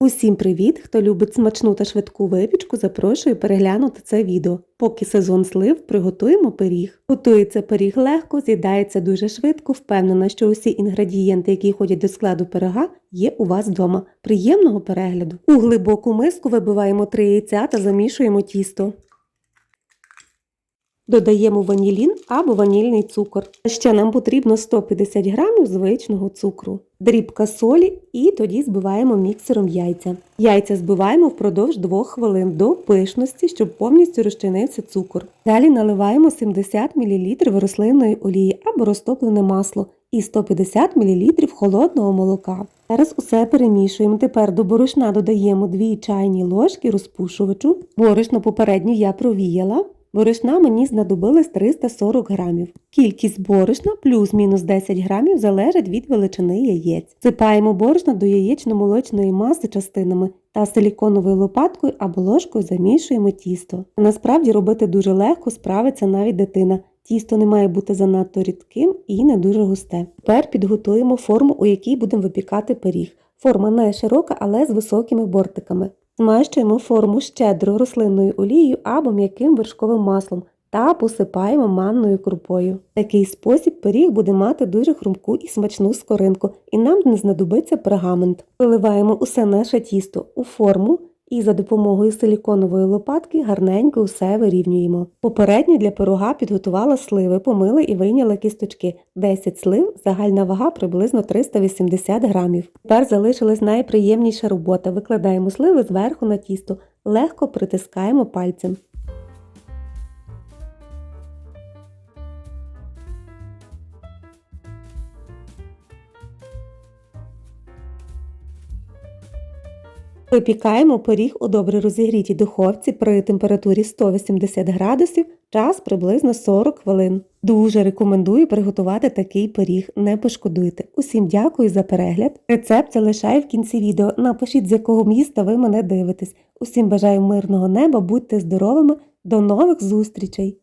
Усім привіт! Хто любить смачну та швидку випічку, запрошую переглянути це відео. Поки сезон слив, приготуємо пиріг. Готується пиріг легко, з'їдається дуже швидко, впевнена, що усі інгредієнти, які ходять до складу пирога, є у вас вдома. Приємного перегляду! У глибоку миску вибиваємо 3 яйця та замішуємо тісто. Додаємо ванілін або ванільний цукор. Ще нам потрібно 150 грамів звичного цукру, дрібка солі і тоді збиваємо міксером яйця. Яйця збиваємо впродовж 2 хвилин до пишності, щоб повністю розчинився цукор. Далі наливаємо 70 мл рослинної олії або розтоплене масло і 150 мл холодного молока. Зараз усе перемішуємо. Тепер до борошна додаємо 2 чайні ложки розпушувачу. Борошно попередньо я провіяла. Борошна мені знадобилось 340 грамів. Кількість борошна плюс-мінус 10 грамів залежить від величини яєць. Сипаємо борошно до яєчно-молочної маси частинами та силіконовою лопаткою або ложкою замішуємо тісто. Насправді робити дуже легко справиться навіть дитина. Тісто не має бути занадто рідким і не дуже густе. Тепер підготуємо форму, у якій будемо випікати пиріг. Форма не широка, але з високими бортиками. Змащуємо форму щедро рослинною олією або м'яким вершковим маслом та посипаємо манною крупою. Такий спосіб пиріг буде мати дуже хрумку і смачну скоринку, і нам не знадобиться пергамент. Виливаємо усе наше тісто у форму і за допомогою силіконової лопатки гарненько усе вирівнюємо. Попередньо для пирога підготувала сливи, помила і вийняла кісточки. 10 слив, загальна вага приблизно 380 грамів. Тепер залишилась найприємніша робота. Викладаємо сливи зверху на тісто, легко притискаємо пальцем. Випікаємо пиріг у добре розігрітій духовці при температурі 180 градусів, час приблизно 40 хвилин. Дуже рекомендую приготувати такий пиріг, не пошкодуйте. Усім дякую за перегляд. Рецепт залишаю в кінці відео. Напишіть, з якого міста ви мене дивитесь. Усім бажаю мирного неба, будьте здоровими, до нових зустрічей!